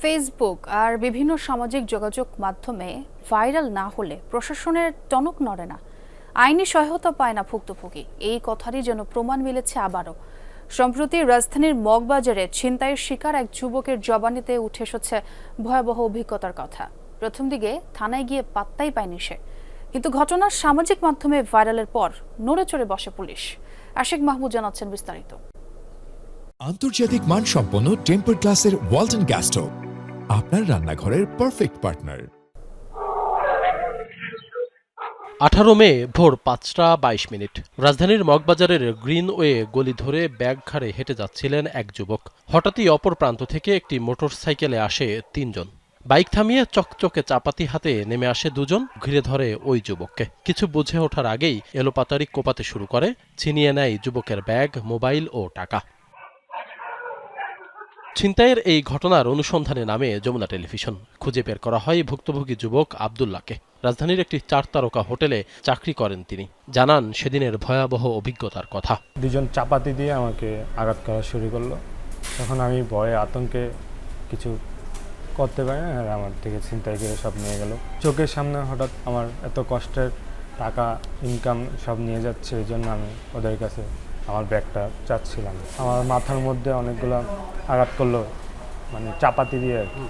Facebook আর বিভিন্ন সামাজিক যোগাযোগ মাধ্যমে ভাইরাল না হলে প্রশাসনের টনক নড়ে না। আইনি সহায়তা পায় না ভুক্তভোগী। এই কথারই যেন প্রমাণ মিলেছে আবারও। সম্প্রতি রাজধানীর মগবাজারে ছিনতাইয়ের শিকার এক যুবকের জবানিতে উঠে এসেছে ভয়াবহ অভিজ্ঞতার কথা। প্রথম দিকে থানায় গিয়ে পাত্তাই পায়নি সে। কিন্তু ঘটনার সামাজিক মাধ্যমে ভাইরালের পর নড়ে চড়ে বসে পুলিশ। আশিক মাহমুদ জানাচ্ছেন বিস্তারিত। আন্তর্জাতিক মানসম্পন্ন টেম্পার গ্লাসের ওয়ালটন গ্যাস স্টোভ। আপনার রান্নাঘরের পারফেক্ট পার্টনার আঠারো মে, ভোর পাঁচটা বাইশ মিনিট। রাজধানীর মগবাজারের গ্রিনওয়ে গলি ধরে ব্যাগ ঘাড়ে হেঁটে যাচ্ছিলেন এক যুবক। হঠাৎই অপর প্রান্ত থেকে একটি মোটরসাইকেলে আসে তিনজন। বাইক থামিয়ে চকচকে চাপাতি হাতে নেমে আসে দুজন, ঘিরে ধরে ওই যুবককে। কিছু বুঝে ওঠার আগেই এলোপাতারি কোপাতে শুরু করে, ছিনিয়ে নেয় যুবকের ব্যাগ, মোবাইল ও টাকা। ছিনতাইয়ের এই ঘটনার অনুসন্ধানে নামে যমুনা টেলিভিশন। খুঁজে বের করা হয় ভুক্তভোগী যুবক আবদুল্লাহকে। রাজধানীর একটি চার তারকা হোটেলে চাকরি করেন তিনি। জানান, সেদিনের ভয়াবহ অভিজ্ঞতার কথা। দুজন চাপাতি দিয়ে আমাকে আঘাত করা শুরু করল। তখন আমি ভয়ে আতঙ্কে কিছু করতে পারি না, আর আমার থেকে ছিনতাই করে সব নিয়ে গেল। চোখের সামনে হঠাৎ আমার এত কষ্টের টাকা ইনকাম সব নিয়ে যাচ্ছে, এই জন্য আমি ওদের কাছে আমার ব্যাগটা চাচ্ছিলাম। আমার মাথার মধ্যে অনেকগুলো আঘাত করল মানে চাপাতি দিয়ে আর কি।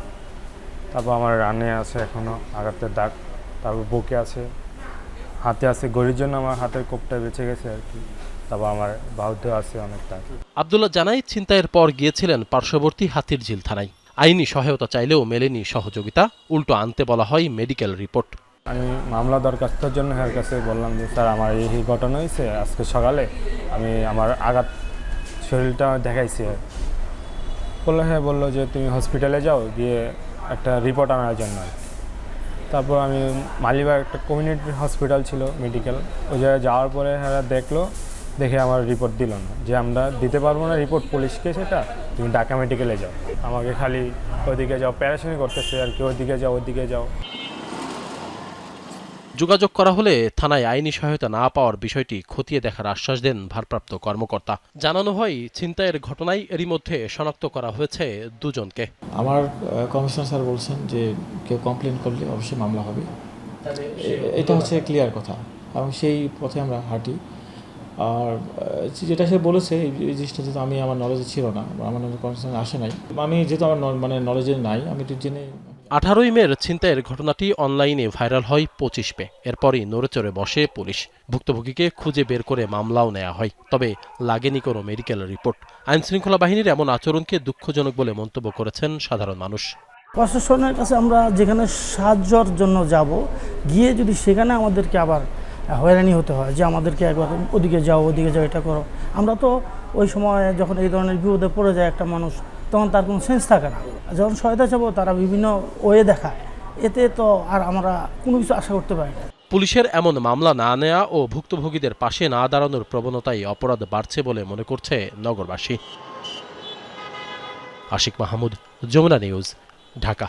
তারপর আমার রানে আছে এখনও আঘাতের দাগ, তারপর বুকে আছে, হাতে আছে গড়ির জন্য আমার হাতের কোপটা বেঁচে গেছে আর কি। তারপর আমার বাহুতেও আছে অনেকটা। আবদুল্লাহ জানাই, ছিনতাইয়ের পর গিয়েছিলেন পার্শ্ববর্তী হাতির ঝিল থানায়। আইনি সহায়তা চাইলেও মেলেনি সহযোগিতা, উল্টো আনতে বলা হয় মেডিকেল রিপোর্ট। আমি মামলা দরখাস্তের জন্য এর কাছে বললাম যে, স্যার, আমার এই ঘটনা হয়েছে আজকে সকালে। আমি আমার আঘাত শরীরটা দেখাইছি। বলল হ্যাঁ বলল যে, তুমি হসপিটালে যাও, গিয়ে একটা রিপোর্ট আনার জন্য। তারপর আমি মালিবাগ একটা কমিউনিটি হসপিটাল ছিল মেডিকেল ওই জায়গায় যাওয়ার পরে হ্যাঁ দেখল, দেখে আমার রিপোর্ট দিল না। যে, আমরা দিতে পারব না রিপোর্ট পুলিশকে সেটা, তুমি ঢাকা মেডিকেলে যাও। আমাকে খালি ওইদিকে যাও প্যারাশনি করতেছে আর কি, ওইদিকে যাও ওইদিকে যাও। যোগাযোগ করা হলে থানায় আইনি সহায়তা না পাওয়ার বিষয়টি খতিয়ে দেখার আশ্বাস দেন ভারপ্রাপ্ত কর্মকর্তা। জানানো হয় ছিনতাইয়ের ঘটনায় এরই মধ্যে শনাক্ত করা হয়েছে দুজনকে। আমার কমিশনার স্যার বলছেন যে কেউ কমপ্লেন করলে অবশ্যই মামলা হবে। এটা হচ্ছে ক্লিয়ার কথা এবং সেই পথে আমরা হাঁটি। আর যেটা সে বলেছে এই জিনিসটা যেহেতু আমি আমার নলেজে ছিল না বা আমার কমিশনার আসে নাই। আমি যেহেতু আমার ন- মানে নলেজে নাই আমি একটু জেনে আঠারোই মের ছিনতাইয়ের ঘটনাটি অনলাইনে ভাইরাল হয় পঁচিশ। মে এরপরই নড়েচড়ে বসে পুলিশ। ভুক্তভোগীকে খুঁজে বের করে মামলাও নেওয়া হয়। তবে লাগেনি কোনো মেডিকেল রিপোর্ট। আইনশৃঙ্খলা বাহিনীর এমন আচরণকে দুঃখজনক বলে মন্তব্য করেছেন সাধারণ মানুষ। প্রশাসনের কাছে আমরা যেখানে সাহায্যর জন্য যাব, গিয়ে যদি সেখানে আমাদেরকে আবার হয়রানি হতে হয়, যে আমাদেরকে একবার ওদিকে যাও ওদিকে যাও, এটা করো। আমরা তো ওই সময় যখন এই ধরনের বিপদে পড়ে যায় একটা মানুষ তখন তার কোনো সেন্স থাকে না। যখন সহায়তা চাবো, তারা বিভিন্ন ওয়ে দেখায়। এতে তো আর আমরা কোনো কিছু আশা করতে পারি না। পুলিশের এমন মামলা না নেয়া ও ভুক্তভোগীদের পাশে না দাঁড়ানোর প্রবণতাই অপরাধ বাড়ছে বলে মনে করছে নগরবাসী। আশিক মাহমুদ, যমুনা নিউজ, ঢাকা।